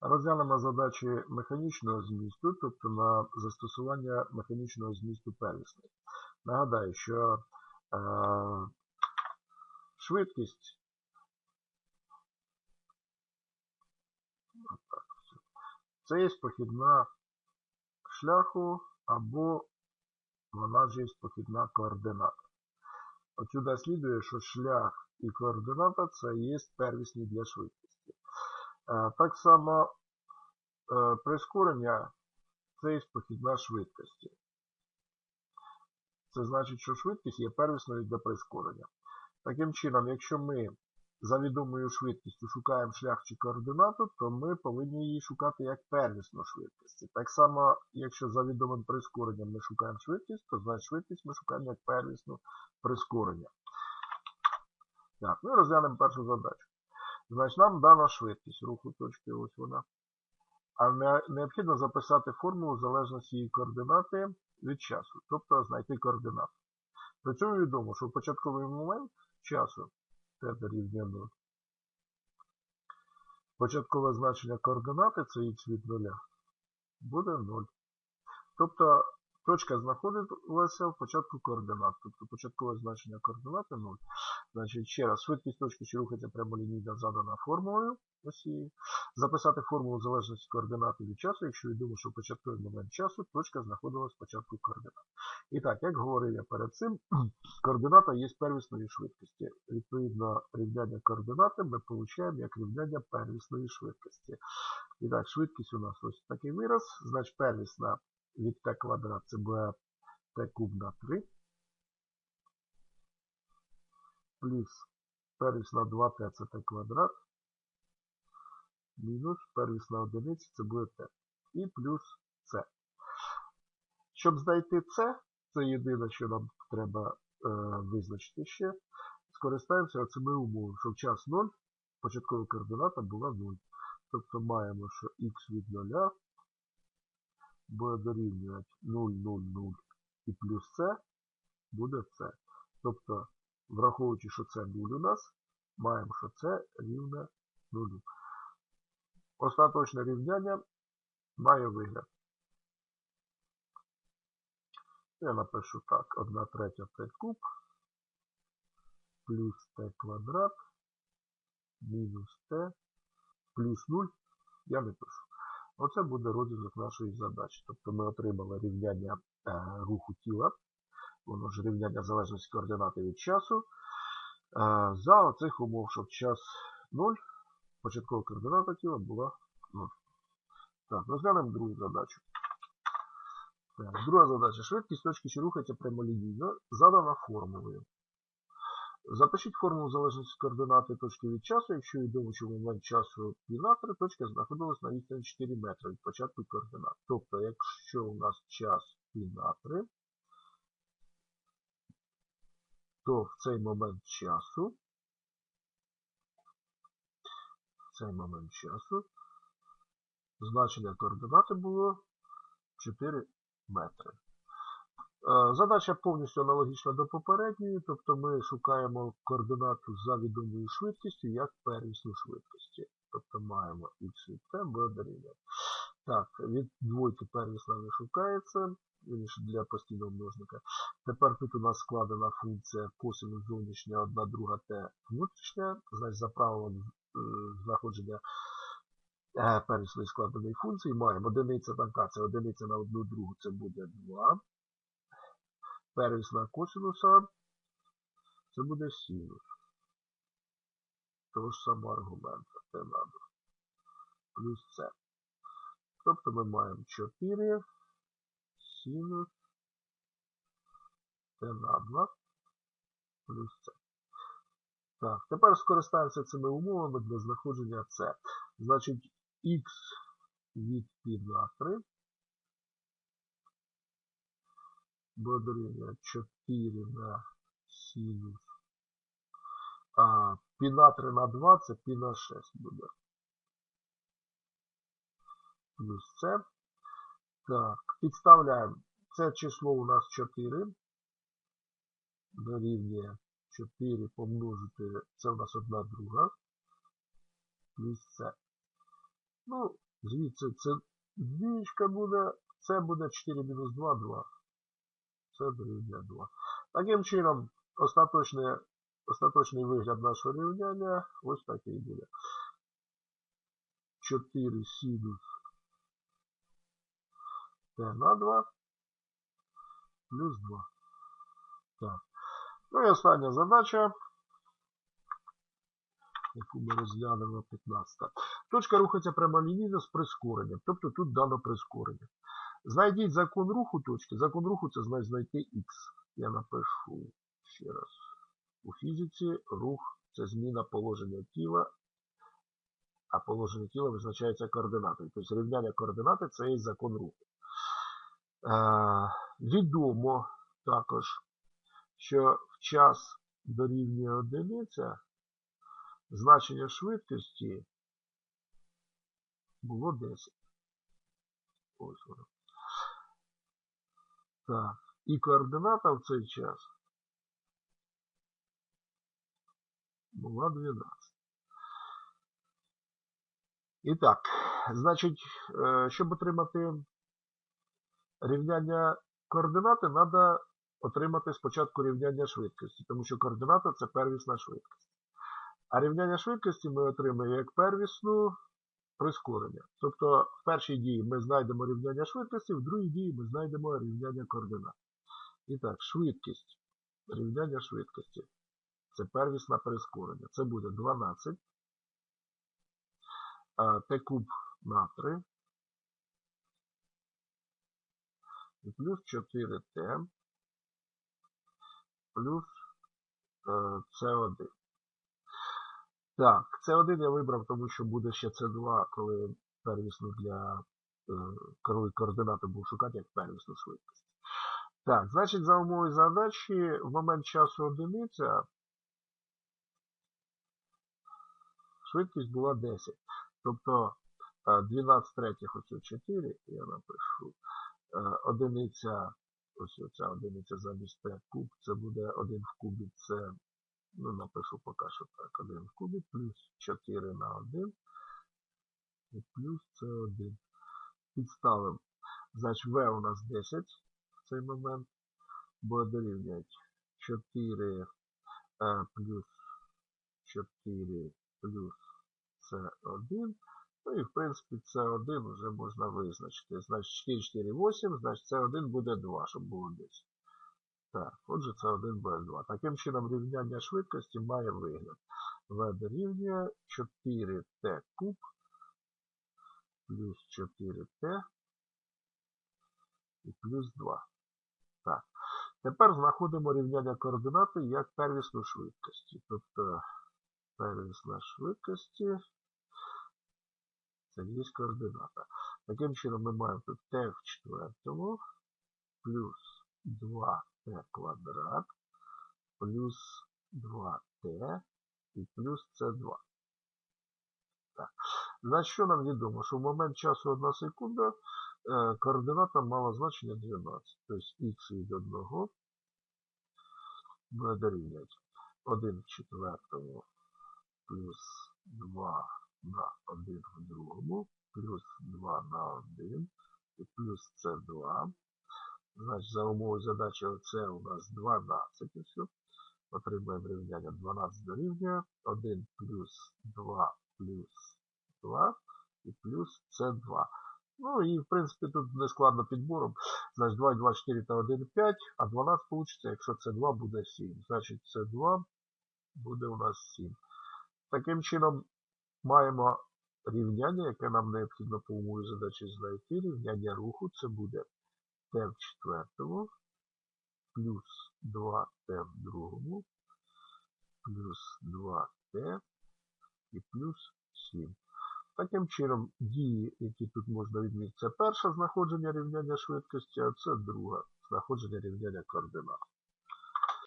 Розглянемо задачі механічного змісту, тобто на застосування механічного змісту первісної. Нагадаю, що е, швидкість це є похідна шляху або вона ж є похідна координата. Отсюда слідує, що шлях і координата це є первісні для швидкості. Е, Так само е, прискорення це є похідна швидкості. Це значить, що швидкість є первісною для прискорення. Таким чином, якщо ми за відомою швидкістю шукаємо шлях чи координату, то ми повинні її шукати як первісну швидкість. Так само, якщо за відомим прискоренням ми шукаємо швидкість, то значить швидкість ми шукаємо як первісну прискорення. Так, і розглянемо першу задачу. Значить, нам дана швидкість руху точки, ось вона. А не- необхідно записати формулу залежності її координати від часу, тобто знайти координату. При цьому відомо, що в початковий момент часу t дорівнює 0. Початкове значення координати це х від 0 буде 0. Тобто точка знаходилася в початку координат. Тобто початкове значення координати 0. Значить, ще раз, швидкість точки, що рухається прямолінійно задана формулою. Її. Записати формулу залежності координати від часу, якщо відомо, що в початковий момент часу точка знаходилась в початку координат. І так, як говорив я перед цим, координата є первісної швидкості. Відповідно, рівняння координати ми отримуємо як рівняння первісної швидкості. І так, швидкість у нас ось такий вираз. Значить, первісна від t квадрат це буде t куб на 3. Плюс первісна 2t це t квадрат. Мінус первісна одиниця це буде t. І плюс c. Щоб знайти c, це єдине, що нам треба е, визначити ще. Скористаємося цими умовами, в час 0 початкова координата була 0. Тобто маємо, що х від 0 буде дорівнювати 0, 0, 0 і плюс c буде c. Тобто, враховуючи, що це 0 у нас, маємо, що це рівне 0. Остаточне рівняння має вигляд. Я напишу так, 1 третя t куб плюс t квадрат мінус t плюс 0 я не пишу. Оце буде розв'язок нашої задачі. Тобто ми отримали рівняння е, руху тіла, воно ж рівняння залежності координати від часу. Е, за оцих умов, що час 0 початкова координата тіла була 0. Так, розглянемо другу задачу. Так, друга задача. Швидкість точки, що рухається прямолінійно, задана формулою. Запишіть формулу залежності координати точки від часу, якщо відомо, що в момент часу пінатри точка знаходилась на відстані 4 метри від початку координат. Тобто, якщо у нас час пінатри, то в цей момент часу, в цей момент часу, значення координати було 4 метри. Е, Задача повністю аналогічна до попередньої, тобто ми шукаємо координату за відомою швидкістю як первісну швидкості. Тобто маємо x від t буде дорівнювати. Так, від двойки первісна не шукається, для постійного множника. Тепер тут у нас складена функція косинус зовнішня 1 друга t внутрішня, значить за правилом е, знаходження е, первісної складеної функції маємо одиниця така, це одиниця на одну другу, це буде 2 первісна косинуса, це буде синус. Того ж самого аргумента t на 2 плюс c. Тобто ми маємо 4 синус t на 2 плюс c. Так, тепер скористаємося цими умовами для знаходження c. Значить, x від π на 3 буде дорівнює 4 на синус. А π на 3 на 2 це π на 6 буде. Плюс це. Так, підставляємо. Це число у нас 4. Дорівнює 4 помножити. Це у нас одна друга. Плюс це. Ну, Звідси це двічка буде, це буде 4 мінус 2, 2. Це дорівнює 2. Таким чином, остаточний, остаточний вигляд нашого рівняння ось такий буде. 4 синус t на 2 плюс 2. Так. Ну і остання задача, яку ми розглянемо 15. Точка рухається прямолінійно з прискоренням. Тобто тут дано прискорення. Знайдіть закон руху точки. Закон руху це значить знайти х. Я напишу ще раз. У фізиці рух це зміна положення тіла, а положення тіла визначається координатою. Тобто рівняння координати це є закон руху. Е, відомо також, що в час дорівнює одиниця значення швидкості було 10. Ось воно. Так. І координата в цей час була 12. І так, значить, е, щоб отримати рівняння координати, треба отримати спочатку рівняння швидкості, тому що координата це первісна швидкість. А рівняння швидкості ми отримаємо як первісну прискорення. Тобто в першій дії ми знайдемо рівняння швидкості, в другій дії ми знайдемо рівняння координат. І так, швидкість. Рівняння швидкості. Це первісне прискорення. Це буде 12. Т куб на 3. І плюс 4Т плюс С1. Так, С1 я вибрав, тому що буде ще С2, коли первісну для коли координати буду шукати як первісну швидкість. Так, значить, за умовою задачі в момент часу одиниця швидкість була 10. Тобто 12 третіх оцю 4, я напишу. Одиниця, ось оця одиниця замість Т куб, це буде 1 в кубі, це, ну, напишу поки що так, 1 в кубі, плюс 4 на 1, і плюс С1. Підставимо. Значить, В у нас 10 в цей момент буде дорівнювати 4 а, плюс 4 плюс С1. Ну і в принципі С1 вже можна визначити. Значить 4, 4, 8, значить С1 буде 2, щоб було 10. Так, отже, С1 буде 2. Таким чином рівняння швидкості має вигляд. В дорівнює 4Т куб плюс 4Т і плюс 2. Так. Тепер знаходимо рівняння координати як первісну швидкості. Тобто первісна швидкості це є координата. Таким чином ми маємо тут t в четвертому плюс 2t квадрат плюс 2t і плюс c2. Так. Значить, що нам відомо? Що в момент часу 1 секунда е, координата мала значення 12. Тобто х від 1 буде дорівнювати 1 в четвертому плюс 2 на 1 в другому, плюс 2 на 1 і плюс С2. Значить, за умовою задачі це у нас 12 і все. Отримаємо рівняння 12 дорівнює 1 плюс 2 плюс 2 і плюс С2. Ну і в принципі тут не складно підбором. Значить 2, 2, 4 та 1, 5, а 12 вийде, якщо С2 буде 7. Значить С2 буде у нас 7. Таким чином маємо рівняння, яке нам необхідно по умові задачі знайти. Рівняння руху це буде t в четвертому плюс 2t в другому плюс 2t і плюс 7. Таким чином, дії, які тут можна відмітити, це перше знаходження рівняння швидкості, а це друге знаходження рівняння координат.